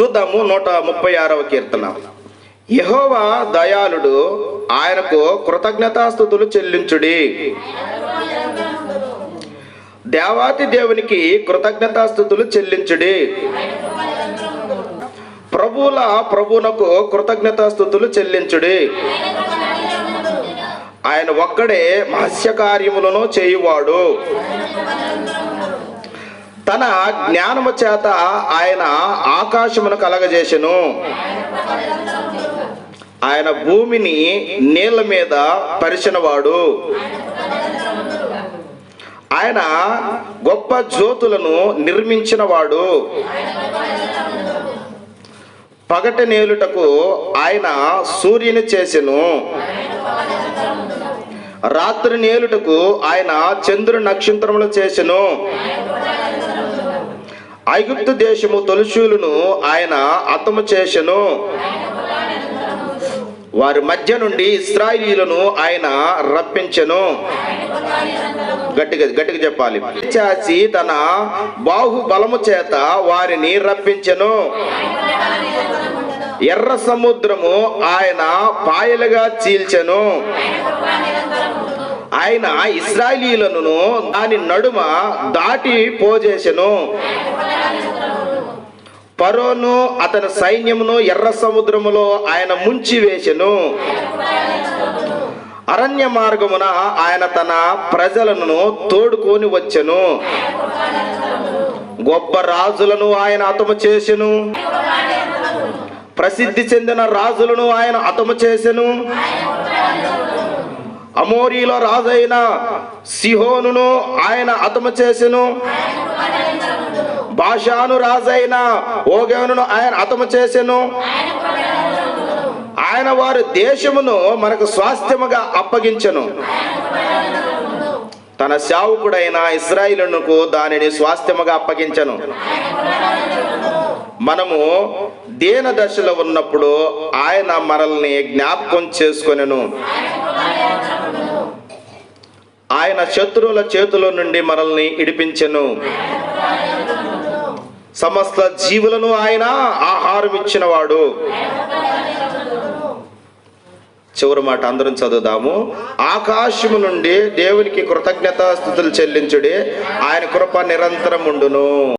చూద్దాము నూట ముప్పై ఆరవ కీర్తన. యహోవా దయాళుడు ఆయనకు కృతజ్ఞతాస్థుతులు చెల్లించుడి. దేవాతి దేవునికి కృతజ్ఞతాస్థుతులు చెల్లించుడి. ప్రభువుల ప్రభువునకు కృతజ్ఞతాస్థుతులు చెల్లించుడి. ఆయన ఒక్కడే మహస్య కార్యములను చేయువాడు. తన జ్ఞానము చేత ఆయన ఆకాశమును కలగజేసెను. ఆయన భూమిని నీళ్ళ మీద పరిచినవాడు. ఆయన గొప్ప జ్యోతులను నిర్మించినవాడు. పగటి నేలుటకు ఆయన సూర్యుని చేసెను. రాత్రి నేలుటకు ఆయన చంద్రుని నక్షత్రములు చేసెను. ఐగుప్తు దేశము తొలుచూలును ఆయన అతము చేసెను. వారి మధ్య నుండి ఇస్రాయిలీలను ఆయన రప్పించెను. గట్టిగా గట్టిగా చెప్పాలి. చేసి తన బాహుబలము చేత వారిని రప్పించెను. ఎర్ర సముద్రము ఆయన పాయలుగా చీల్చెను. ఆయన ఇస్రాయిలీలను దాని నడుమ దాటి పోజేసెను. పరోను అతని సైన్యమును ఎర్ర సముద్రములో ఆయన ముంచి వేసెను అరణ్య మార్గమున ఆయన తన ప్రజలను తోడుకొని వచ్చెను. గొప్ప రాజులను ఆయన అతము చేసెను. ప్రసిద్ధి చెందిన రాజులను ఆయన అతము చేసెను. అమోరీలో రాజైన సిహోనును ఆయన అతము చేసెను. బాషాను రాజైన ఓగేనును ఆయన అతము చేసెను. ఆయన వారి దేశమును మనకు స్వాస్థ్యముగా అప్పగించెను. తన సేవకుడైన ఇస్రాయిలకు దానిని స్వాస్థ్యముగా అప్పగించను. మనము దేన దశలో ఉన్నప్పుడు ఆయన మనల్ని జ్ఞాపకం చేసుకొనెను. ఆయన శత్రువుల చేతుల నుండి మనల్ని ఇడిపించెను. సమస్త జీవులను ఆయన ఆహారం ఇచ్చినవాడు. చివరి మాట అందరం చదువుదాము. ఆకాశము నుండి దేవునికి కృతజ్ఞతాస్థుతులు చెల్లించుడి. ఆయన కృప నిరంతరం ఉండును